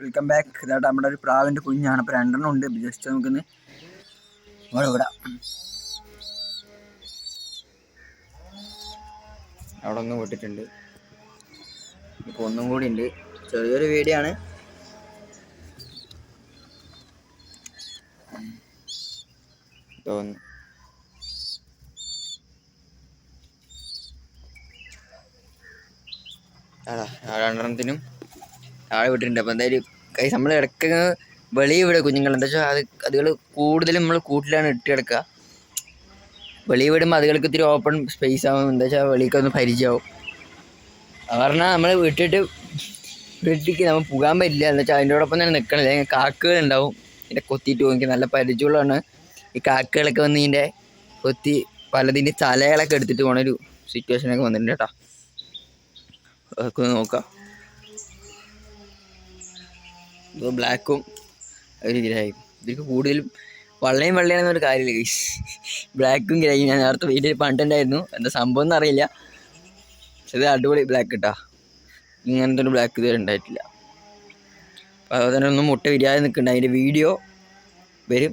Welcome back ഇതായിട്ട് നമ്മുടെ ഒരു പ്രാവിന്റെ കുഞ്ഞാണ്. അപ്പോൾ രണ്ടെണ്ണം ഉണ്ട്. ജസ്റ്റ് നമുക്കൊന്ന് ഇവിടെ വിടാം. അവിടെ ഒന്ന് വിട്ടിട്ടുണ്ട്. ഇപ്പോൾ ഒന്നും കൂടി ഉണ്ട്. ചെറിയൊരു വീഡിയോ ആണ്. രണ്ടെണ്ണത്തിനും താഴെ വിട്ടിട്ടുണ്ട്. അപ്പോൾ എന്തായാലും കൈ നമ്മൾ ഇടയ്ക്ക് വെളിയിൽ വിടുക കുഞ്ഞുങ്ങൾ എന്താ വെച്ചാൽ അത് അതുകൾ കൂടുതലും നമ്മൾ കൂട്ടിലാണ് ഇട്ട് കിടക്കുക. വെളിയിൽ വിടുമ്പോൾ അതുകൾക്ക് ഇത്തിരി ഓപ്പൺ സ്പേസ് ആവും. എന്താ വെച്ചാൽ വെളിയിലേക്ക് ഒന്ന് പരിചയമാവും. പറഞ്ഞാൽ നമ്മൾ വിട്ടിട്ട് വീട്ടിലേക്ക് നമ്മൾ പോകാൻ പറ്റില്ല. എന്താ വെച്ചാൽ അതിന്റെ തന്നെ നിൽക്കണില്ല ഉണ്ടാവും. ഇതിന്റെ കൊത്തിയിട്ട് പോകും. നല്ല പരിചയമുള്ളതാണ്. ഈ കാക്കകളൊക്കെ വന്ന് ഇതിന്റെ കൊത്തി പലതിന്റെ തലകളൊക്കെ എടുത്തിട്ട് പോണൊരു സിറ്റുവേഷനൊക്കെ വന്നിട്ടുണ്ട് കേട്ടോ. അതൊക്കെ നോക്കാം. ഇത് ബ്ലാക്കും ഒരു ഗ്രേയും ഇവർക്ക് കൂടുതലും വെള്ളയും വെള്ളയാണെന്നൊരു കാര്യമില്ല ഗൈസ് ബ്ലാക്കും ഗ്രേയും ഞാൻ നേരത്തെ വീട്ടിൽ പണ്ടുണ്ടായിരുന്നു എന്താ സംഭവം എന്ന് അറിയില്ല. പക്ഷേ ഇത് അടിപൊളി ബ്ലാക്ക് കിട്ടാ ഇങ്ങനത്തെ ഒരു ബ്ലാക്ക് ഇതുവരെ ഉണ്ടായിട്ടില്ല. അപ്പോൾ അതുപോലെ തന്നെ ഒന്നും മുട്ട വിരിയാതെ നിൽക്കുന്നുണ്ട് അതിന്റെ വീഡിയോ വരും.